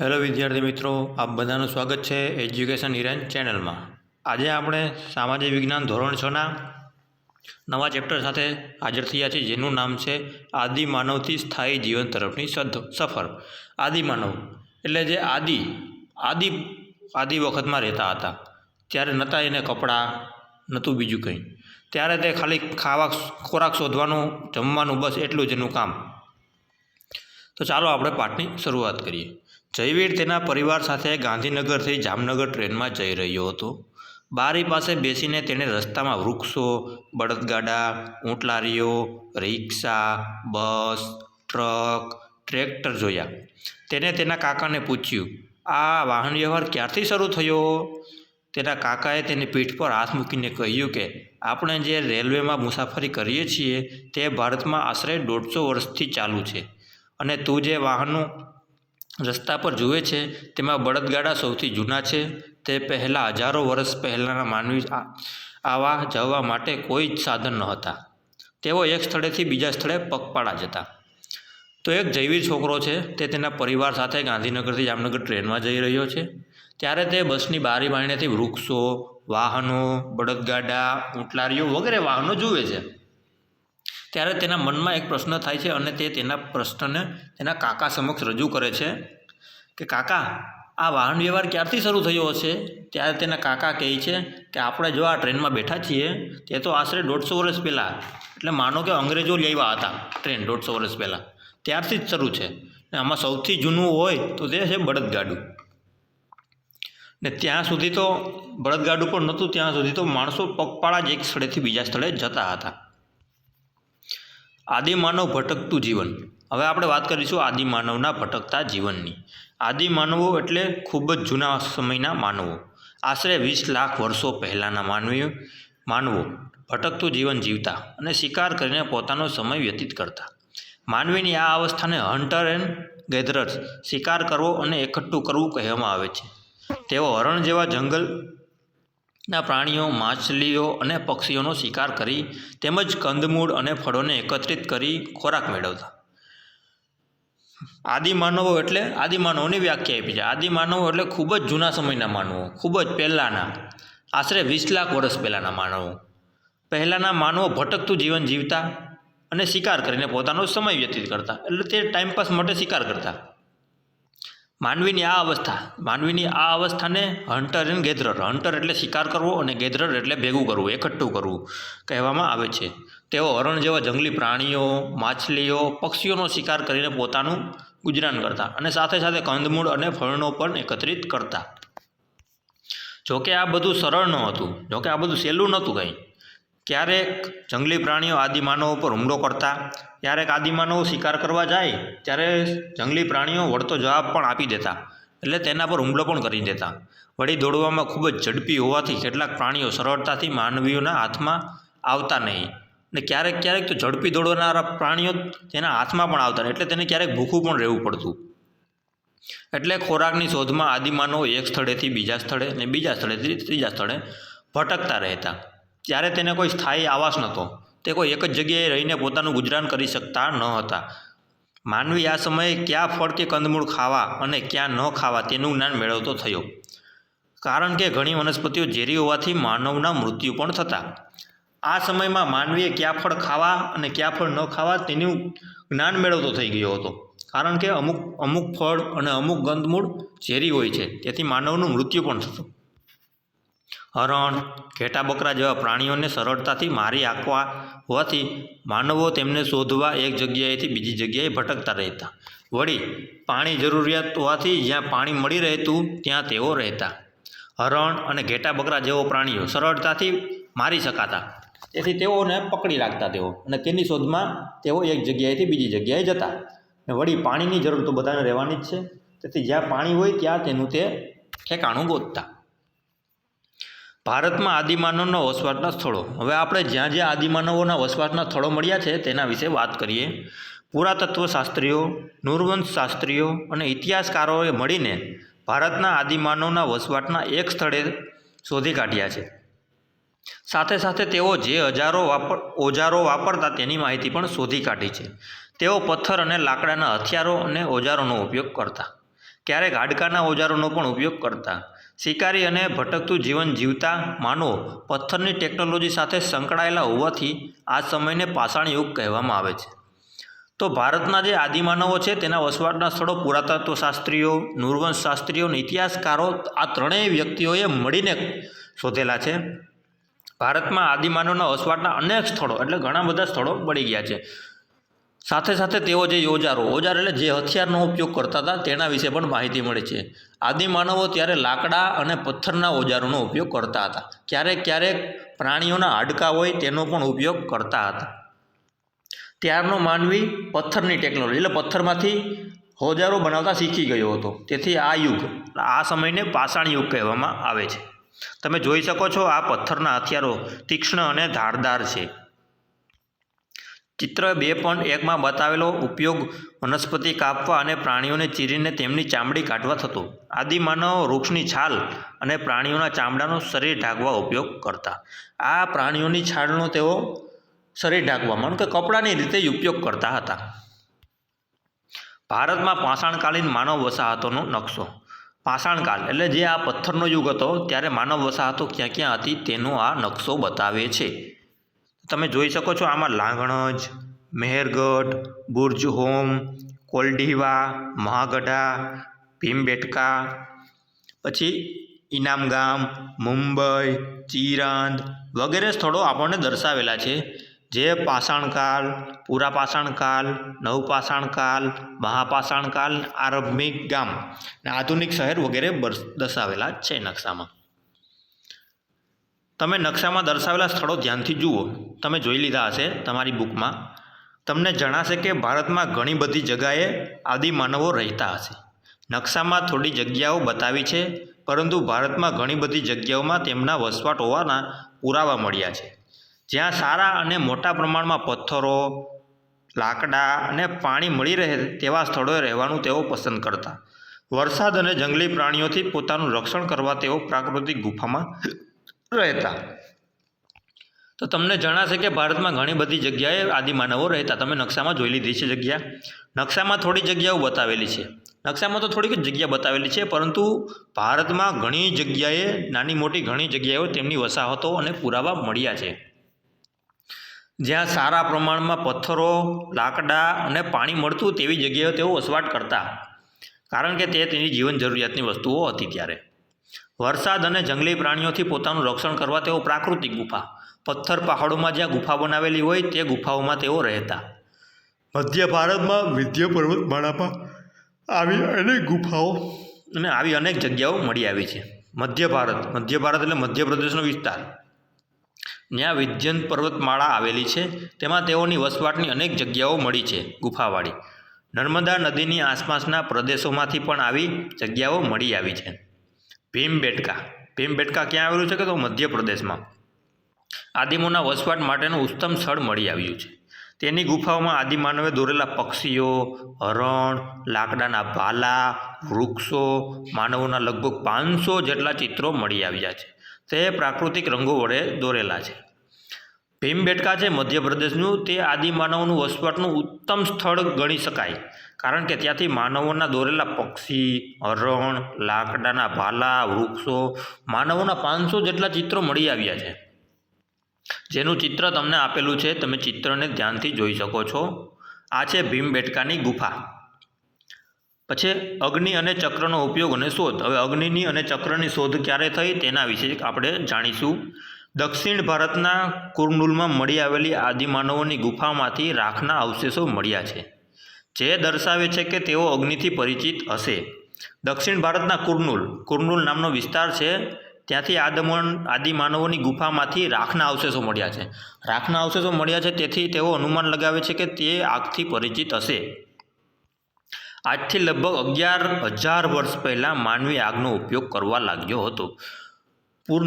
Hello વિદ્યાર્થી મિત્રો, આપ બધાનું સ્વાગત છે એજ્યુકેશન હિરેન ચેનલમાં. આજે આપણે સામાજિક વિજ્ઞાન ધોરણ છના નવા ચેપ્ટર સાથે હાજર થયા છીએ, જેનું નામ છે આદિમાનવથી સ્થાયી જીવન તરફની સફર. આદિમાનવ એટલે જે આદિ આદિ આદિ વખતમાં રહેતા હતા. ત્યારે નહોતા એને કપડાં નહોતું બીજું કંઈ. ત્યારે તે ખાલી ખાવા, ખોરાક શોધવાનું, જમવાનું, બસ એટલું જ એનું કામ. તો ચાલો આપણે પાઠની શરૂઆત કરીએ. જયવીર તેના પરિવાર સાથે ગાંધીનગરથી જામનગર ટ્રેનમાં જઈ રહ્યો હતો. બારી પાસે બેસીને તેણે રસ્તામાં વૃક્ષો, બળદગાડા, ઊંટલારીઓ, રિક્ષા, બસ, ટ્રક, ટ્રેક્ટર જોયા. તેને તેના કાકાને પૂછ્યું, આ વાહન વ્યવહાર ક્યારથી શરૂ થયો? તેના કાકાએ તેની પીઠ પર હાથ મૂકીને કહ્યું કે, આપણે જે રેલવેમાં મુસાફરી કરીએ છીએ તે ભારતમાં આશરે દોઢસો વર્ષથી ચાલુ છે. અને તું જે વાહનો રસ્તા પર જુએ છે, તેમાં બળદગાડા સૌથી જૂના છે. તે પહેલાં હજારો વર્ષ પહેલાંના માનવી આવા જવા માટે કોઈ જ સાધન નહોતા. તેઓ એક સ્થળેથી બીજા સ્થળે પગપાળા જતા. તો એક જૈવિક છોકરો છે, તે તેના પરિવાર સાથે ગાંધીનગરથી જામનગર ટ્રેનમાં જઈ રહ્યો છે. ત્યારે તે બસની બારી બારણેથી વૃક્ષો, વાહનો, બળદગાડા, ઉંટલારીઓ વગેરે વાહનો જુએ છે. ત્યારે તેના મનમાં એક પ્રશ્ન થાય છે અને તે તેના પ્રશ્નને તેના કાકા સમક્ષ રજૂ કરે છે કે કાકા, આ વાહન વ્યવહાર ક્યારથી શરૂ થયો હશે? ત્યારે તેના કાકા કહે છે કે આપણે જો આ ટ્રેનમાં બેઠા છીએ, તે તો આશરે દોઢસો વર્ષ પહેલાં, એટલે માનો કે અંગ્રેજો આવ્યા હતા ટ્રેન દોઢસો વર્ષ પહેલાં. ત્યારથી જ શરૂ છે. ને આમાં સૌથી જૂનું હોય તો તે છે બળદગાડું. ને ત્યાં સુધી તો બળદગાડું પણ નહોતું, ત્યાં સુધી તો માણસો પગપાળા જ એક સ્થળેથી બીજા સ્થળે જતા હતા. આદિમાનવ ભટકતું જીવન. હવે આપણે વાત કરીશું આદિમાનવના ભટકતા જીવનની. આદિમાનવો એટલે ખૂબ જ જૂના સમયના માનવો. આશરે વીસ લાખ વર્ષો પહેલાંના માનવી માનવો ભટકતું જીવન જીવતા અને શિકાર કરીને પોતાનો સમય વ્યતીત કરતા. માનવીની આ અવસ્થાને હન્ટર એન્ડ ગેધરર્સ શિકાર કરવો અને એકઠું કરવું કહેવામાં આવે છે. તેઓ હરણ જેવા જંગલ ના પ્રાણીઓ, માછલીઓ અને પક્ષીઓનો શિકાર કરી તેમજ કંદમૂળ અને ફળોને એકત્રિત કરી ખોરાક મેળવતા. આદિમાનવો એટલે આદિમાનવોની વ્યાખ્યા આપી છે. આદિમાનવો એટલે ખૂબ જ જૂના સમયના માનવો, ખૂબ જ પહેલાંના, આશરે વીસ લાખ વર્ષ પહેલાંના માનવો. પહેલાંના માનવો ભટકતું જીવન જીવતા અને શિકાર કરીને પોતાનો સમય વ્યતીત કરતા. એટલે તે ટાઈમપાસ માટે શિકાર કરતા. માનવીની આ અવસ્થા, માનવીની આ અવસ્થાને હન્ટર એન્ડ ગેધરર હન્ટર એટલે શિકાર કરવો અને ગેધરર એટલે ભેગું કરવું, એકઠું કરવું કહેવામાં આવે છે. તેઓ હરણ જેવા જંગલી પ્રાણીઓ, માછલીઓ, પક્ષીઓનો શિકાર કરીને પોતાનું ગુજરાન કરતા અને સાથે સાથે કંદમૂળ અને ફળનો પણ એકત્રિત કરતા. જોકે આ બધું સરળ ન હતું જોકે આ બધું સહેલું નહોતું કંઈ. ક્યારેક જંગલી પ્રાણીઓ આદિમાનવ ઉપર હુમલો કરતા, ક્યારેક આદિમાનવો શિકાર કરવા જાય, ત્યારે જંગલી પ્રાણીઓ વળતો જવાબ પણ આપી દેતા એટલે તેના પર હુમલો પણ કરી દેતા. વળી દોડવામાં ખૂબ જ ઝડપી હોવાથી કેટલાક પ્રાણીઓ સરળતાથી માનવીઓના હાથમાં આવતા નહીં ને ક્યારેક ક્યારેક તો ઝડપી દોડવાનારા પ્રાણીઓ તેના હાથમાં પણ આવતા એટલે તેને ક્યારેક ભૂખું પણ રહેવું પડતું. એટલે ખોરાકની શોધમાં આદિમાનવો એક સ્થળેથી બીજા સ્થળે ને બીજા સ્થળેથી ત્રીજા સ્થળે ભટકતા રહેતા. ત્યારે તેને કોઈ સ્થાયી આવાસ નહોતો. તે કોઈ એક જ જગ્યાએ રહીને પોતાનું ગુજરાન કરી શકતા ન હતા. માનવી આ સમયે કયા ફળ કે કંદમૂળ ખાવા અને ક્યાં ન ખાવા તેનું જ્ઞાન મેળવતો થયો. કારણ કે ઘણી વનસ્પતિઓ ઝેરી હોવાથી માનવના મૃત્યુ પણ થતા. આ સમયમાં માનવીએ કયા ફળ ખાવા અને કયા ફળ ન ખાવા તેનું જ્ઞાન મેળવતો થઈ ગયો હતો. કારણ કે અમુક અમુક ફળ અને અમુક ગંદમૂળ ઝેરી હોય છે, તેથી માનવનું મૃત્યુ પણ થતું. હરણ, ઘેટા બકરા જેવા પ્રાણીઓને સરળતાથી મારી આંકવા હોવાથી માનવો તેમને શોધવા એક જગ્યાએથી બીજી જગ્યાએ ભટકતા રહેતા. વળી, પાણી જરૂરિયાત હોવાથી જ્યાં પાણી મળી રહેતું ત્યાં તેઓ રહેતા. હરણ અને ઘેટા બકરા જેવો પ્રાણીઓ સરળતાથી મારી શકાતા. તેથી તેઓને પકડી રાખતા તેઓ અને તેની શોધમાં તેઓ એક જગ્યાએથી બીજી જગ્યાએ જતા. અને વળી, પાણીની જરૂર તો બધાને રહેવાની જ છે. તેથી જ્યાં પાણી હોય ત્યાં તેનું તે ઠેકાણું ગોતતા. ભારતમાં આદિમાનવના વસવાટના સ્થળો. હવે આપણે જ્યાં જ્યાં આદિમાનવોના વસવાટના સ્થળો મળ્યા છે તેના વિશે વાત કરીએ. પુરાતત્વશાસ્ત્રીઓ શાસ્ત્રીઓ અને ઇતિહાસકારોએ મળીને ભારતના આદિમાનવના વસવાટના એક સ્થળે શોધી કાઢ્યા છે. સાથે સાથે તેઓ જે હજારો વાપર, ઓજારો વાપરતા તેની માહિતી પણ શોધી કાઢી છે. તેઓ પથ્થર અને લાકડાના હથિયારો અને ઓજારોનો ઉપયોગ કરતા. ક્યારેક હાડકાના ઓજારોનો પણ ઉપયોગ કરતા. શિકારી અને ભટકતું જીવન જીવતા માનવો પથ્થરની ટેકનોલોજી સાથે સંકળાયેલા હોવાથી આ સમયને પાષાણ યુગ કહેવામાં આવે છે. તો ભારતના જે આદિમાનવો છે તેના વસવાટના સ્થળો પુરાતત્વ શાસ્ત્રીઓ નૂરવંશ શાસ્ત્રીઓ અને ઇતિહાસકારો આ ત્રણેય વ્યક્તિઓએ મળીને શોધેલા છે. ભારતમાં આદિમાનવના વસવાટના અનેક સ્થળો એટલે ઘણા બધા સ્થળો મળી ગયા છે. સાથે સાથે તેઓ જે ઓજારો ઓજાર એટલે જે હથિયારનો ઉપયોગ કરતા હતા તેના વિશે પણ માહિતી મળે છે. આદિમાનવો ત્યારે લાકડા અને પથ્થરના ઓજારોનો ઉપયોગ કરતા હતા. ક્યારેક ક્યારેક પ્રાણીઓના હાડકાં હોય તેનો પણ ઉપયોગ કરતા હતા. ત્યારનો માનવી પથ્થરની ટેકનોલોજી એટલે પથ્થરમાંથી ઓજારો બનાવતા શીખી ગયો હતો. તેથી આ યુગ, આ સમયને પાષાણ યુગ કહેવામાં આવે છે. તમે જોઈ શકો છો આ પથ્થરના હથિયારો તીક્ષ્ણ અને ધારદાર છે. ચિત્ર બે પોઈન્ટ એકમાં બતાવેલો ઉપયોગ વનસ્પતિ કાપવા અને પ્રાણીઓને ચીરીને તેમની ચામડી કાઢવા થતો. આદિમાનવ વૃક્ષની છાલ અને પ્રાણીઓના ચામડાનો શરીર ઢાંકવા ઉપયોગ કરતા. આ પ્રાણીઓની છાલનો તેઓ શરીર ઢાંકવા માનો કે કપડાની રીતે ઉપયોગ કરતા હતા. ભારતમાં પાષાણકાલીન માનવ વસાહતોનો નકશો. પાષાણકાળ એટલે જે આ પથ્થરનો યુગ હતો, ત્યારે માનવ વસાહતો ક્યાં ક્યાં હતી તેનો આ નકશો બતાવે છે. તમે જોઈ શકો છો આમાં લાંગણજ, મહેરગઢ, બુર્જ હોમ, કોલઢીવા, મહાગઢા, ભીમબેટકા, પછી ઇનામગામ મુંબઈ, ચિરાંદ વગેરે સ્થળો આપણને દર્શાવેલા છે. જે પાષાણકાળ પૂરા નવપાષાણકાલ મહાપાષાણકાલ, આરંભિક ગામ અને આધુનિક શહેર વગેરે દર્શાવેલા છે નકશામાં. તમે નકશામાં દર્શાવેલા સ્થળો ધ્યાનથી જુઓ. તમે જોઈ લીધા હશે તમારી બુકમાં. તમને જણાશે કે ભારતમાં ઘણી બધી જગાએ આદિમાનવો રહેતા હશે. નકશામાં થોડી જગ્યાઓ બતાવી છે, પરંતુ ભારતમાં ઘણી બધી જગ્યાઓમાં તેમના વસવાટ હોવાના પુરાવા મળ્યા છે. જ્યાં સારા અને મોટા પ્રમાણમાં પથ્થરો, લાકડા અને પાણી મળી રહે તેવા સ્થળોએ રહેવાનું તેઓ પસંદ કરતા. વરસાદ અને જંગલી પ્રાણીઓથી પોતાનું રક્ષણ કરવા તેઓ પ્રાકૃતિક ગુફામાં રહેતા. તો તમને જણાશે કે ભારતમાં ઘણી બધી જગ્યાએ આદિમાનવો રહેતા. તમે નકશામાં જોઈ લીધી છે જગ્યા. નકશામાં થોડી જગ્યાઓ બતાવેલી છે. નકશામાં તો થોડીક જગ્યા બતાવેલી છે, પરંતુ ભારતમાં ઘણી જગ્યાએ, નાની મોટી ઘણી જગ્યાઓ તેમની વસાહતો અને પુરાવા મળ્યા છે. જ્યાં સારા પ્રમાણમાં પથ્થરો, લાકડા અને પાણી મળતું તેવી જગ્યાએ તેઓ વસવાટ કરતા. કારણ કે તે તેની જીવન જરૂરિયાતની વસ્તુઓ હતી ત્યારે. વરસાદ અને જંગલી પ્રાણીઓથી પોતાનું રક્ષણ કરવા તેઓ પ્રાકૃતિક ગુફા પથ્થર પહાડોમાં જ્યાં ગુફા બનાવેલી હોય તે ગુફાઓમાં તેઓ રહેતા. મધ્ય ભારતમાં વિદ્ય પર્વતમાળામાં આવી અનેક ગુફાઓ. અને આવી અનેક જગ્યાઓ મળી આવી છે. મધ્ય ભારત મધ્ય ભારત એટલે મધ્યપ્રદેશનો વિસ્તાર. ત્યાં વિધ્યન પર્વતમાળા આવેલી છે તેમાં તેઓની વસવાટની અનેક જગ્યાઓ મળી છે ગુફાવાળી. નર્મદા નદીની આસપાસના પ્રદેશોમાંથી પણ આવી જગ્યાઓ મળી આવી છે. ભીમબેટકા ભીમબેટકા ક્યાં આવેલું છે કે તો મધ્યપ્રદેશમાં? આદિમોના વસવાટ માટેનું ઉત્તમ સ્થળ મળી આવ્યું છે. તેની ગુફાઓમાં આદિમાનવે દોરેલા પક્ષીઓ, હરણ, લાકડાના ભાલા વૃક્ષો, માનવોના લગભગ પાંચસો જેટલા ચિત્રો મળી આવ્યા છે. તે પ્રાકૃતિક રંગો વડે દોરેલા છે. ભીમબેટકા છે મધ્યપ્રદેશનું, તે આદિમાનવનું વસવાટનું ઉત્તમ સ્થળ ગણી શકાય. કારણ કે ત્યાંથી માનવોના દોરેલા પક્ષી, હરણ, લાકડાના ભાલા, વૃક્ષો, માનવોના પાંચસો જેટલા ચિત્રો મળી આવ્યા છે. જેનું ચિત્ર તમને આપેલું છે, તમે ચિત્રને ધ્યાનથી જોઈ શકો છો. આ છે ભીમબેટકાની ગુફા. પછી અગ્નિ અને ચક્રનો ઉપયોગ અને શોધ. હવે અગ્નિની અને ચક્રની શોધ ક્યારે થઈ તેના વિશે આપણે જાણીશું. દક્ષિણ ભારતના કુર્નુલમાં મળી આવેલી આદિમાનવોની ગુફામાંથી રાખના અવશેષો મળ્યા છે, જે દર્શાવે છે કે તેઓ અગ્નિથી પરિચિત હશે. દક્ષિણ ભારતના કુર્નુલ કુર્નુલ નામનો વિસ્તાર છે, ત્યાંથી આદમન આદિમાનવોની ગુફામાંથી રાખના અવશેષો મળ્યા છે. રાખના અવશેષો મળ્યા છે તેથી તેઓ અનુમાન લગાવે છે કે તે આગથી પરિચિત હશે. આજથી લગભગ અગિયાર હજાર વર્ષ પહેલાં માનવી આગનો ઉપયોગ કરવા લાગ્યો હતો. પૂર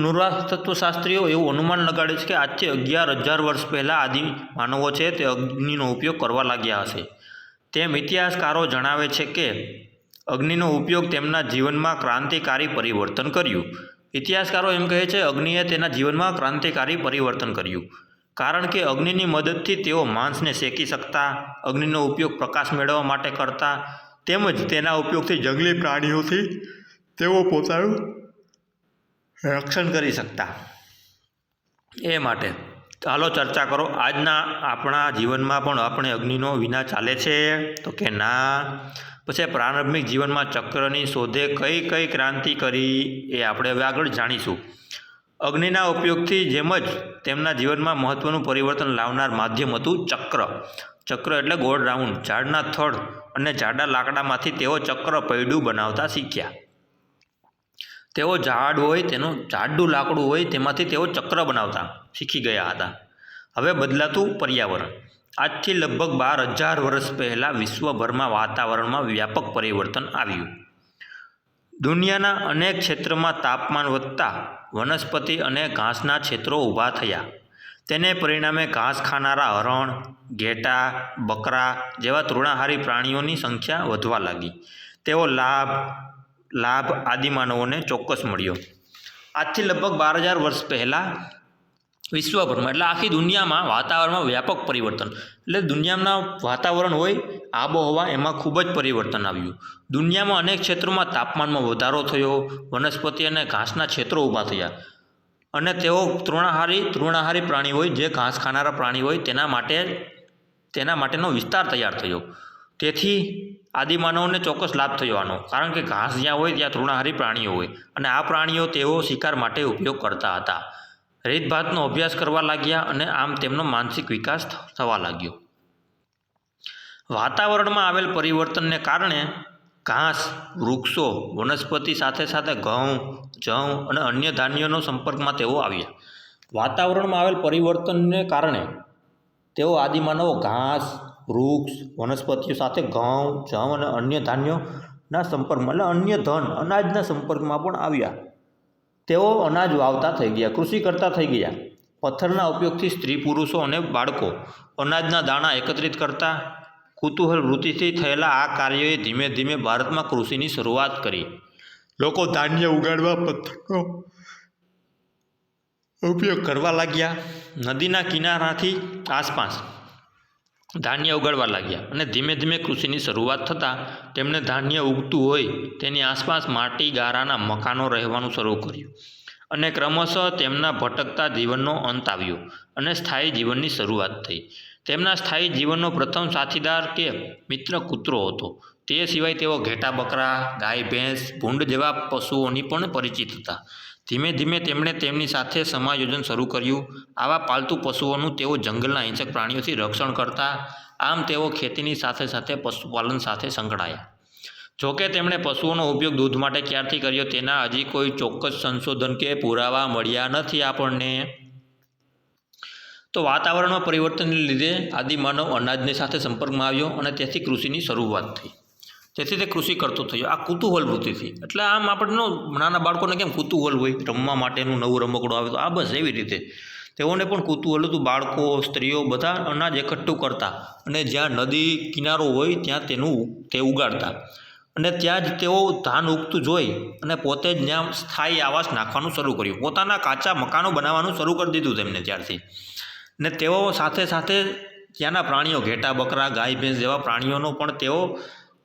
તત્વશાસ્ત્રીઓ એવું અનુમાન લગાડે છે કે આજથી અગિયાર હજાર વર્ષ પહેલાં આદિ માનવો છે તે અગ્નિનો ઉપયોગ કરવા લાગ્યા હશે. તેમ ઇતિહાસકારો જણાવે છે કે અગ્નિનો ઉપયોગ તેમના જીવનમાં ક્રાંતિકારી પરિવર્તન કર્યું. ઇતિહાસકારો એમ કહે છે, અગ્નિએ તેના જીવનમાં ક્રાંતિકારી પરિવર્તન કર્યું. કારણ કે અગ્નિની મદદથી તેઓ માંસને શેકી શકતા, અગ્નિનો ઉપયોગ પ્રકાશ મેળવવા માટે કરતા, તેમજ તેના ઉપયોગથી જંગલી પ્રાણીઓથી તેઓ પોતાનું રક્ષણ કરી શકતા. એ માટે ચાલો ચર્ચા કરો. આજના આપણા જીવનમાં પણ આપણે અગ્નિનો વિના ચાલે છે તો કે ના? પછી પ્રારંભિક જીવનમાં ચક્રની શોધે કઈ કઈ ક્રાંતિ કરી એ આપણે હવે આગળ જાણીશું. અગ્નિના ઉપયોગથી જેમ જ તેમના જીવનમાં મહત્ત્વનું પરિવર્તન લાવનાર માધ્યમ હતું ચક્ર. ચક્ર એટલે ગોળ રાઉન્ડ. ઝાડના થડ અને જાડા લાકડામાંથી તેઓ ચક્ર પૈડું બનાવતા શીખ્યા. તેઓ ઝાડ હોય, તેનું જાડું લાકડું હોય, તેમાંથી તેઓ ચક્ર બનાવતા, શીખી ગયા હતા. હવે બદલાતું પર્યાવરણ. આજથી લગભગ બાર હજાર વર્ષ પહેલાં વિશ્વભરમાં વાતાવરણમાં વ્યાપક પરિવર્તન આવ્યું. દુનિયાના અનેક ક્ષેત્રમાં તાપમાન વધતા વનસ્પતિ અને ઘાસના ક્ષેત્રો ઊભા થયા. તેને પરિણામે ઘાસ ખાનારા હરણ, ઘેટા, બકરા જેવા તૃણાહારી પ્રાણીઓની સંખ્યા વધવા લાગી. તેઓ લાભ લાભ આદિમાનવોને ચોક્કસ મળ્યો. આજથી લગભગ બાર હજાર વર્ષ પહેલાં વિશ્વભરમાં, એટલે આખી દુનિયામાં વાતાવરણમાં વ્યાપક પરિવર્તન. એટલે દુનિયાના વાતાવરણ હોય, આબોહવા, એમાં ખૂબ જ પરિવર્તન આવ્યું. દુનિયામાં અનેક ક્ષેત્રોમાં તાપમાનમાં વધારો થયો, વનસ્પતિ અને ઘાસના ક્ષેત્રો ઊભા થયા. અને તેઓ તૃણાહારી તૃણાહારી પ્રાણી હોય, જે ઘાસ ખાનારા પ્રાણી હોય, તેના માટે, તેના માટેનો વિસ્તાર તૈયાર થયો. તેથી આદિમાનવને ચોક્કસ લાભ થયો આનો. કારણ કે ઘાસ જ્યાં હોય ત્યાં તૃણાહારી પ્રાણીઓ હોય અને આ પ્રાણીઓ તેઓ શિકાર માટે ઉપયોગ કરતા હતા. રીતભાતનો અભ્યાસ કરવા લાગ્યા અને આમ તેમનો માનસિક વિકાસ થવા લાગ્યો. વાતાવરણમાં આવેલ પરિવર્તનને કારણે ઘાસ, વૃક્ષો, વનસ્પતિ સાથે સાથે ઘઉં જવ અને અન્ય ધાન્યોનો સંપર્કમાં તેઓ આવ્યા. વાતાવરણમાં આવેલ પરિવર્તનને કારણે તેઓ આદિમાનવો ઘાસ વૃક્ષ, વનસ્પતિઓ સાથે ઘઉં જવ અને અન્ય ધાન્યોના સંપર્કમાં, એટલે અન્ય ધન, અનાજના સંપર્કમાં પણ આવ્યા. તેઓ અનાજ વાવતા થઈ ગયા, કૃષિ કરતા થઈ ગયા. પથ્થરના ઉપયોગથી સ્ત્રી, પુરુષો અને બાળકો અનાજના દાણા એકત્રિત કરતા, કુતૂહલ વૃત્તિથી થયેલા આ કાર્યોએ ધીમે ધીમે ભારતમાં કૃષિની શરૂઆત કરી. લોકો ધાન્ય ઉગાડવા પથ્થરનો ઉપયોગ કરવા લાગ્યા. નદીના કિનારાથી આસપાસ ધાન્ય ઉગાડવા લાગ્યા અને ધીમે ધીમે કૃષિની શરૂઆત થતાં તેમણે ધાન્ય ઉગતું હોય તેની આસપાસ માટી, ગારાના મકાનો રહેવાનું શરૂ કર્યું અને ક્રમશઃ તેમના ભટકતા જીવનનો અંત આવ્યો અને સ્થાયી જીવનની શરૂઆત થઈ. તેમના સ્થાયી જીવનનો પ્રથમ સાથીદાર કે મિત્ર કૂતરો હતો. તે સિવાય તેઓ ઘેટા બકરા ગાય ભેંસ, ભૂંડ જેવા પશુઓની પણ પરિચિત હતા. ધીમે ધીમે તેમણે તેમની સાથે સમાયોજન શરૂ કર્યું. આવા પાલતુ પશુઓનું તેઓ જંગલના હિંસક પ્રાણીઓથી રક્ષણ કરતા, આમ તેઓ ખેતીની સાથે સાથે પશુપાલન સાથે સંકળાયા. જોકે તેમણે પશુઓનો ઉપયોગ દૂધ માટે ક્યારથી કર્યો તેના હજી કોઈ ચોક્કસ સંશોધન કે પુરાવા મળ્યા નથી આપણને. તો વાતાવરણમાં પરિવર્તનને લીધે આદિમાનવ અનાજની સાથે સંપર્કમાં આવ્યો અને તેથી કૃષિની શરૂઆત થઈ. તેથી તે કૃષિ કરતો થયો આ કુતૂહલ વૃત્તિથી એટલે આમ આપણને નાના બાળકોને કેમ કુતૂહલ હોય? રમવા માટેનું નવું રમકડું આવે તો આ બસ એવી રીતે. તેઓને પણ કુતૂહલ હતું. બાળકો, સ્ત્રીઓ બધા અનાજ એકઠું કરતા. અને જ્યાં નદી કિનારો હોય, ત્યાં તેનું તે ઉગાડતા. અને ત્યાં જ તેઓ ધાન ઉગતું જોઈ અને પોતે જ ત્યાં સ્થાયી આવાસ નાખવાનું શરૂ કર્યું. પોતાના કાચા મકાનો બનાવવાનું શરૂ કરી દીધું તેમને ત્યારથી. ને તેઓ સાથે સાથે ત્યાંના પ્રાણીઓ, ઘેટા, બકરા, ગાય, ભેંસ જેવા પ્રાણીઓનો પણ તેઓ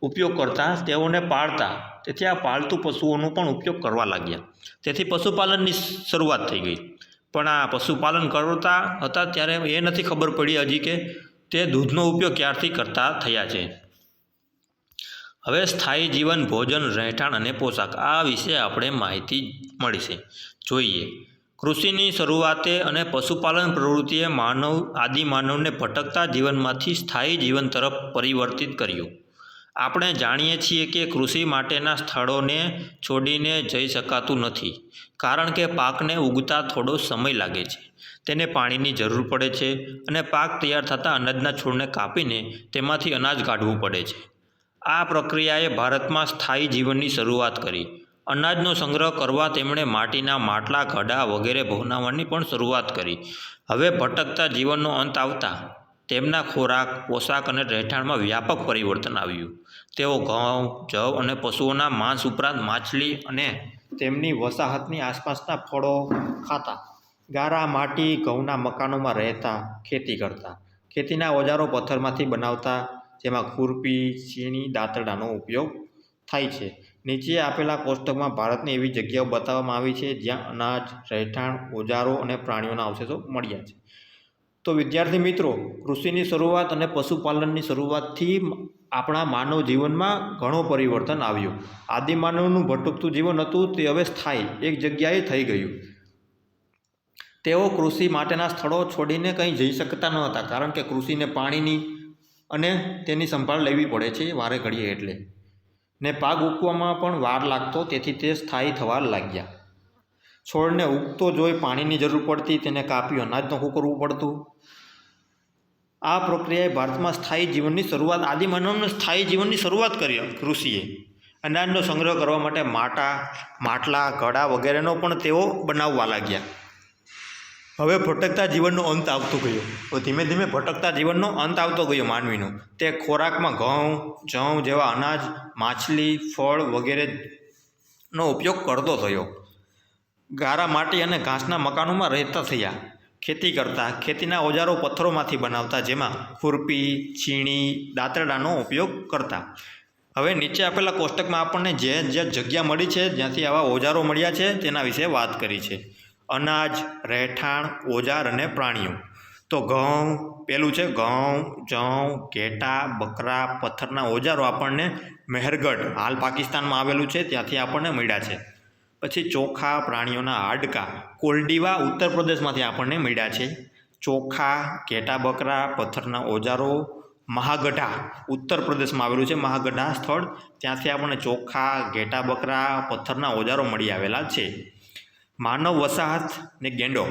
ઉપયોગ કરતા તેઓને પાળતા, તેથી આ પાળતું પશુઓનો પણ ઉપયોગ કરવા લાગ્યા. તેથી પશુપાલનની શરૂઆત થઈ ગઈ. પણ આ પશુપાલન કરતા હતા ત્યારે એ નથી ખબર પડી હજી કે તે દૂધનો ઉપયોગ ક્યારથી કરતા થયા છે. હવે સ્થાયી જીવન, ભોજન, રહેઠાણ અને પોશાક, આ વિશે આપણે માહિતી મળી જોઈએ. કૃષિની શરૂઆતે અને પશુપાલન પ્રવૃત્તિએ માનવ આદિમાનવને ભટકતા જીવનમાંથી સ્થાયી જીવન તરફ પરિવર્તિત કર્યું. આપણે જાણીએ છીએ કે કૃષિ માટેના સ્થળોને છોડીને જઈ શકાતું નથી, કારણ કે પાકને ઉગતા થોડો સમય લાગે છે. તેને પાણીની જરૂર પડે છે અને પાક તૈયાર થતાં અનાજના છોડને કાપીને તેમાંથી અનાજ કાઢવું પડે છે. આ પ્રક્રિયાએ ભારતમાં સ્થાયી જીવનની શરૂઆત કરી. અનાજનો સંગ્રહ કરવા તેમણે માટીના માટલા, ઘડા વગેરે ભવનાવાની પણ શરૂઆત કરી. હવે ભટકતા જીવનનો અંત આવતા તેમના ખોરાક, પોશાક અને રહેઠાણમાં વ્યાપક પરિવર્તન આવ્યું. તેઓ ઘઉં, જવ અને પશુઓના માંસ ઉપરાંત માછલી અને તેમની વસાહતની આસપાસના ફળો ખાતા. ગારા, માટી, ઘઉંના મકાનોમાં રહેતા, ખેતી કરતા. ખેતીના ઓજારો પથ્થરમાંથી બનાવતા, જેમાં ખુરપી છીણી દાંતરડાનો ઉપયોગ થાય છે. નીચે આપેલા કોષ્ટકમાં ભારતની એવી જગ્યાઓ બતાવવામાં આવી છે જ્યાં અનાજ, રહેઠાણ, ઓજારો અને પ્રાણીઓના અવશેષો મળ્યા છે. તો વિદ્યાર્થી મિત્રો, કૃષિની શરૂઆત અને પશુપાલનની શરૂઆતથી આપણા માનવ જીવનમાં ઘણો પરિવર્તન આવ્યું. આદિમાનવનું ભટકતું જીવન હતું તે હવે સ્થાયી, એક જગ્યાએ થઈ ગયું. તેઓ કૃષિ માટેના સ્થળો છોડીને કંઈ જઈ શકતા ન હતા, કારણ કે કૃષિને પાણીની અને તેની સંભાળ લેવી પડે છે વારે ઘડીએ એટલે. ને પાક ઉગવામાં પણ વાર લાગતો, તેથી તે સ્થાયી થવા લાગ્યા. છોડને ઉગતો જોઈ પાણીની જરૂર પડતી તેને કાપી અનાજ નોખું કરવું પડતું? આ પ્રક્રિયાએ ભારતમાં સ્થાયી જીવનની શરૂઆત આદિમાનવને સ્થાયી જીવનની શરૂઆત કરી કૃષિએ. અનાજનો સંગ્રહ કરવા માટે માટા, માટલા, ઘડા વગેરેનો પણ તેઓ બનાવવા લાગ્યા. હવે ભટકતા જીવનનો અંત આવતો ગયો. તો ધીમે ધીમે ભટકતા જીવનનો અંત આવતો ગયો માનવીનો. તે ખોરાકમાં ઘઉં જવ જેવા અનાજ, માછલી, ફળ વગેરેનો ઉપયોગ કરતો થયો. ગારા માટી અને ઘાસના મકાનોમાં રહેતા થયા. ખેતી કરતા, ખેતીના ઓજારો પથ્થરોમાંથી બનાવતા, જેમાં ખુરપી, છીણી, દાંતરડાનો ઉપયોગ કરતા. હવે નીચે આપેલા કોષ્ટકમાં આપણને જે જે જગ્યા મળી છે, જ્યાંથી આવા ઓજારો મળ્યા છે, તેના વિશે વાત કરી છે. અનાજ, રહેઠાણ, ઓજાર અને પ્રાણીઓ. તો ઘઉં, પેલું છે ઘઉં જવ ઘેટા, બકરા, પથ્થરના ઓજારો આપણને મહેરગઢ, હાલ પાકિસ્તાનમાં આવેલું છે, ત્યાંથી આપણને મળ્યા છે. પછી ચોખા, પ્રાણીઓના હાડકા, કોલડીવા ઉત્તર પ્રદેશમાંથી આપણને મળ્યા છે. ચોખા, ઘેટા બકરા, પથ્થરના ઓજારો, મહાગઢા ઉત્તર પ્રદેશમાં આવેલું છે. મહાગઢા સ્થળ. ત્યાંથી આપણને ચોખા, ઘેટા બકરા, પથ્થરના ઓજારો મળી આવેલા છે. માનવ વસાહત ને ગેંડો.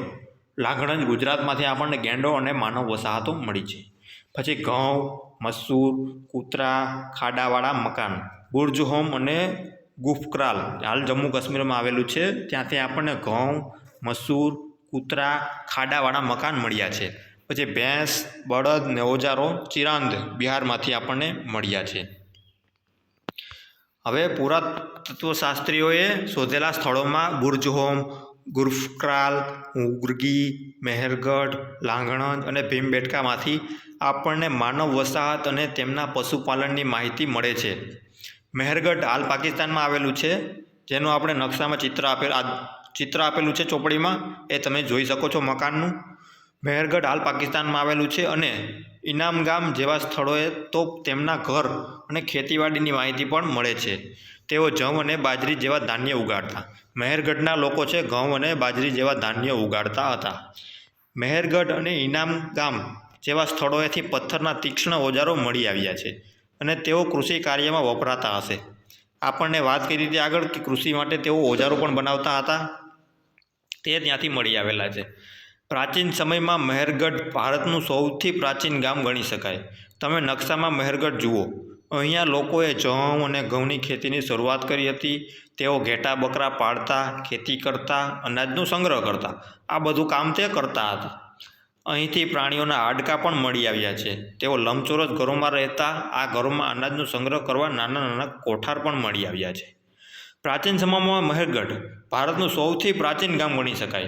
લાગણજ ગુજરાતમાંથી આપણને ગેંડો અને માનવ વસાહતો મળી છે. પછી ઘઉં, મસૂર, કૂતરા, ખાડાવાળા મકાન બુર્જ હોમ અને ગુફક્રાલ. હાલ જમ્મુ કાશ્મીરમાં આવેલું છે. ત્યાંથી આપણને ઘઉં, મસૂર, કૂતરા, ખાડાવાળા મકાન મળ્યા છે. પછી ભેંસ, બળદ ને ઓજારો ચિરાંદ બિહારમાંથી આપણને મળ્યા છે. હવે પુરાતત્વશાસ્ત્રીઓએ શોધેલા સ્થળોમાં બુર્જ હોમ ગુર્ફક્રાલ ઉર્ગી મહેરગઢ, લાંગણજ અને ભીમબેટકામાંથી આપણને માનવ વસાહત અને તેમના પશુપાલનની માહિતી મળે છે. મહેરગઢ હાલ પાકિસ્તાનમાં આવેલું છે, જેનું આપણે નકશામાં ચિત્ર આપેલ ચિત્ર આપેલું છે ચોપડીમાં, એ તમે જોઈ શકો છો મકાનનું. મહેરગઢ હાલ પાકિસ્તાનમાં આવેલું છે અને ઇનામ ગામ જેવા સ્થળોએ તો તેમના ઘર અને ખેતીવાડીની માહિતી પણ મળે છે. તેઓ જવ અને બાજરી જેવા ધાન્ય ઉગાડતા. મહેરગઢના લોકો છે ઘઉં અને બાજરી જેવા ધાન્ય ઉગાડતા હતા. મહેરગઢ અને ઇનામ ગામ જેવા સ્થળોએથી પથ્થરના તીક્ષ્ણ ઓજારો મળી આવ્યા છે. અને તેઓ કૃષિ કાર્યમાં વપરાતા હશે. આપણને વાત કરી હતી આગળ કે કૃષિ માટે તેઓ ઓજારો પણ બનાવતા હતા. તે ત્યાંથી મળી આવેલા છે. પ્રાચીન સમયમાં મહેરગઢ ભારતનું સૌથી પ્રાચીન ગામ ગણી શકાય. તમે નકશામાં મહેરગઢ જુઓ. અહીંયા લોકોએ જવ અને ઘઉંની ખેતીની શરૂઆત કરી હતી. તેઓ ઘેટા બકરા પાળતા, ખેતી કરતા, અનાજનો સંગ્રહ કરતા. આ બધું કામ તે કરતા હતા. અહીંથી પ્રાણીઓના હાડકાં પણ મળી આવ્યા છે. તેઓ લંબચોરસ ઘરોમાં રહેતા, આ ઘરોમાં અનાજનો સંગ્રહ કરવા નાના નાના કોઠાર પણ મળી આવ્યા છે. પ્રાચીન સમયમાં મહેરગઢ ભારતનું સૌથી પ્રાચીન ગામ ગણી શકાય.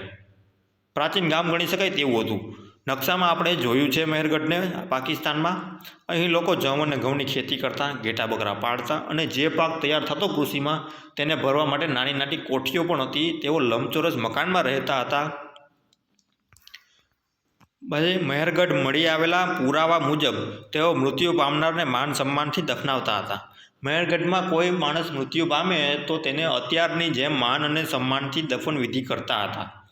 પ્રાચીન ગામ ગણી શકાય તેવું હતું. નકશામાં આપણે જોયું છે મહેરગઢને, પાકિસ્તાનમાં. અહીં લોકો જવ અને ઘઉંની ખેતી કરતા, ઘેટા બકરા પાળતા અને જે પાક તૈયાર થતો કૃષિમાં તેને ભરવા માટે નાની નાની કોઠીઓ પણ હતી. તેઓ લંબચોરસ મકાનમાં રહેતા હતા. પછી મહેરગઢ મળી આવેલા પુરાવા મુજબ તેઓ મૃત્યુ પામનારને માન સન્માનથી દફનાવતા હતા. મહેરગઢમાં કોઈ માણસ મૃત્યુ પામે તો તેને અત્યારની જેમ માન અને સન્માનથી દફન વિધિ કરતા હતા.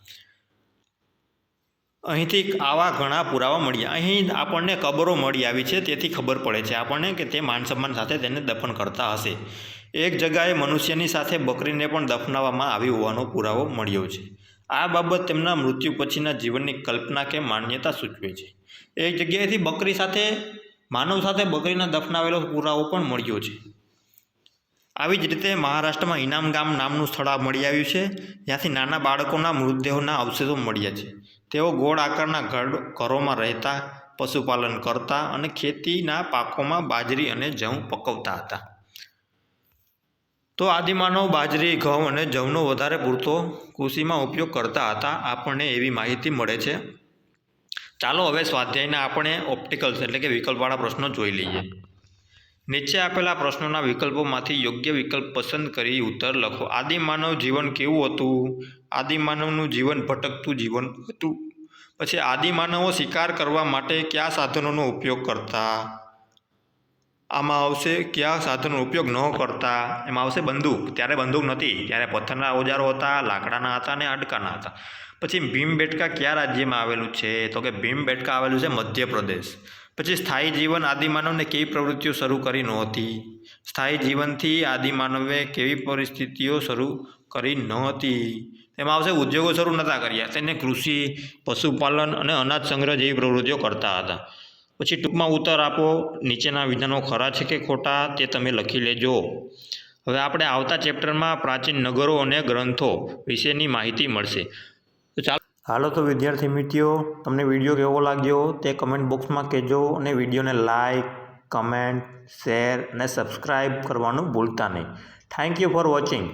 અહીંથી આવા ઘણા પુરાવા મળ્યા. અહીં આપણને કબરો મળી આવી છે, તેથી ખબર પડે છે આપણને કે તે માન સન્માન સાથે તેને દફન કરતા હશે. એક જગાએ મનુષ્યની સાથે બકરીને પણ દફનાવવામાં આવી હોવાનો પુરાવો મળ્યો છે. આ બાબત તેમના મૃત્યુ પછીના જીવનની કલ્પના કે માન્યતા સૂચવે છે. એક જગ્યાએથી બકરી સાથે, માનવ સાથે બકરીના દફનાવેલો પુરાવો પણ મળ્યો છે. આવી જ રીતે મહારાષ્ટ્રમાં ઇનામ ગામ નામનું સ્થળ મળી આવ્યું છે, જ્યાંથી નાના બાળકોના મૃતદેહોના અવશેષો મળ્યા છે. તેઓ ગોળ આકારના ઘર ઘરોમાં રહેતા, પશુપાલન કરતા અને ખેતીના પાકોમાં બાજરી અને જવ પકવતા હતા. તો આદિમાનવ બાજરી, ઘઉં અને જવનો વધારે પૂરતો કૃષિમાં ઉપયોગ કરતા હતા. આપણને એવી માહિતી મળે છે. ચાલો હવે સ્વાધ્યાયના આપણે ઓપ્ટિકલ્સ એટલે કે વિકલ્પવાળા પ્રશ્નો જોઈ લઈએ. નીચે આપેલા પ્રશ્નોના વિકલ્પોમાંથી યોગ્ય વિકલ્પ પસંદ કરી ઉત્તર લખો. આદિમાનવ જીવન કેવું હતું? આદિમાનવનું જીવન ભટકતું જીવન હતું. પછી આદિમાનવો શિકાર કરવા માટે કયા સાધનોનો ઉપયોગ કરતા? આમાં આવશે કયા સાધનનો ઉપયોગ ન કરતા? એમાં આવશે બંદૂક. ત્યારે બંદૂક નહોતી. ત્યારે પથ્થરના ઓજારો હતા, લાકડાના હતા અને હાડકાના હતા. પછી ભીમબેટકા કયા રાજ્યમાં આવેલું છે? તો કે ભીમબેટકા આવેલું છે મધ્યપ્રદેશ. પછી સ્થાયી જીવન આદિમાનવને કેવી પ્રવૃત્તિઓ શરૂ કરી નહોતી? સ્થાયી જીવનથી આદિમાનવે કેવી પરિસ્થિતિઓ શરૂ કરી નહોતી? એમાં આવશે ઉદ્યોગો શરૂ નહોતા કર્યા. તેને કૃષિ, પશુપાલન અને અનાજ સંગ્રહ જેવી પ્રવૃત્તિઓ કરતા હતા. પછી ટૂંકમાં ઉત્તર આપો, નીચેના વિધાનો ખરા છે કે ખોટા તે તમે લખી લેજો. હવે આપણે આવતા ચેપ્ટરમાં પ્રાચીન નગરો અને ગ્રંથો વિશેની માહિતી મળશે. તો ચાલો. હાલો તો વિદ્યાર્થી મિત્રો તમને વીડિયો કેવો લાગ્યો તે કમેન્ટ બોક્સમાં કહેજો અને વિડીયોને લાઈક કમેન્ટ શેર અને સબસ્ક્રાઈબ કરવાનું ભૂલતા નહીં. Thank you for watching